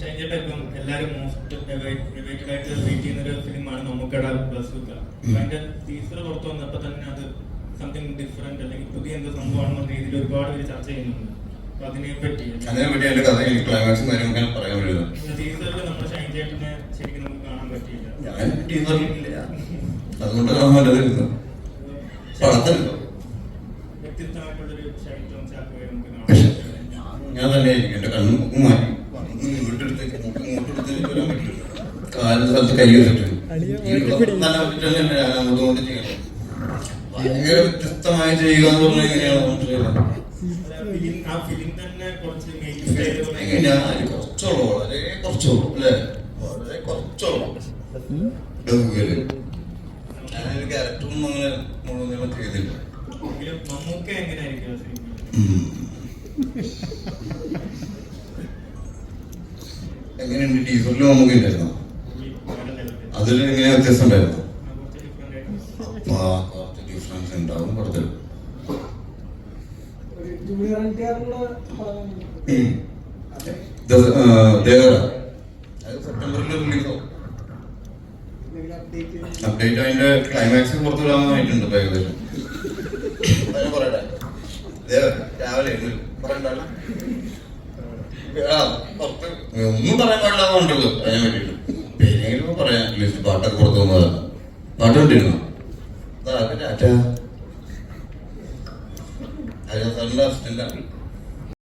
ഷൈൻചേട്ടാ ഇപ്പം എല്ലാരും most awaited ആയിട്ട് വെയിറ്റ് ചെയ്യുന്ന ഒരു ഫിലിമാണ് മമ്മൂക്കട ബസൂക്ക അതിന്റെ ടീസർ പുറത്തു വന്നപ്പോ തന്നെ അത് സംതിങ് ഡിഫറെന്റ് അല്ലെങ്കിൽ പുതിയ എന്തോ സംഭവമാണെന്ന രീതിയിൽ ഒരുപാട് പേര് ചർച്ച ചെയ്യുന്നുണ്ട്. അപ്പൊ അതിനെ പറ്റി ടീസറിൽ നമ്മുടെ ഷൈൻചേട്ടനെ ശരിക്കും നമുക്ക് കാണാൻ പറ്റിയില്ല. ഞാൻ ടീച്ചറില്ല അതുകൊണ്ട് ഞാൻ ഞാൻ തന്നെ ആയിരിക്കും. എന്റെ കണ്ണ് മുക്കും മാറ്റി. വീട്ടെടുത്ത് മൂക്ക് മൂട്ടെടുത്ത് വരാൻ പറ്റില്ല കാലിന്റെ സ്ഥലത്ത് കൈ വെച്ചിട്ട്. തന്നെ പറ്റില്ല ഞാൻ അങ്ങോട്ടും കൊണ്ട് ചെയ്യണം. ഭയങ്കര വ്യത്യസ്തമായി ചെയ്യുക എന്ന് പറഞ്ഞാൽ എങ്ങനെയാണ് എങ്ങനെയാ അതിൽ കുറച്ചുള്ളൂ വളരെ കുറച്ചുള്ളൂ അല്ലേ? വളരെ കുറച്ചുള്ളൂ. ഞാനൊരു ക്യാരക്ടറൊന്നും അങ്ങനെ മുഴുവൻ ചെയ്തില്ല എങ്ങനെയുണ്ട് ടീച്ചറിലും നമുക്ക് level. അതിൽ എങ്ങനെ വ്യത്യാസം ഉണ്ടായിരുന്നു? ഡിഫറൻസ് ഉണ്ടാവും പടത്തിൽ ഒരു ജൂനിയർ എൻ ടി ആറിനുള്ള ഉം. ദ- ആ, ദേവര. അത് സെപ്റ്റംബറിൽ റിലീസ് അപ്ഡേറ്റ് അപ്ഡേറ്റ് അതിന്റെ ക്ലൈമാക്സ് പുറത്തു ആയിട്ടുണ്ട് ഇപ്പൊ ഏകദേശം അത് ഞാൻ പറയട്ടെ ദേവ ഒന്നും പറയാൻ പാടില്ലാന്നുണ്ടല്ലോ പറയാൻ പറ്റിയിട്ട് പേരെങ്കിലും ലിസ്റ്റ് പാട്ടൊക്കെ പുറത്തു അതാ പാട്ട് കണ്ടിരുന്നു? അല്ല സാറിന്റെ അസിസ്റ്റന്റ്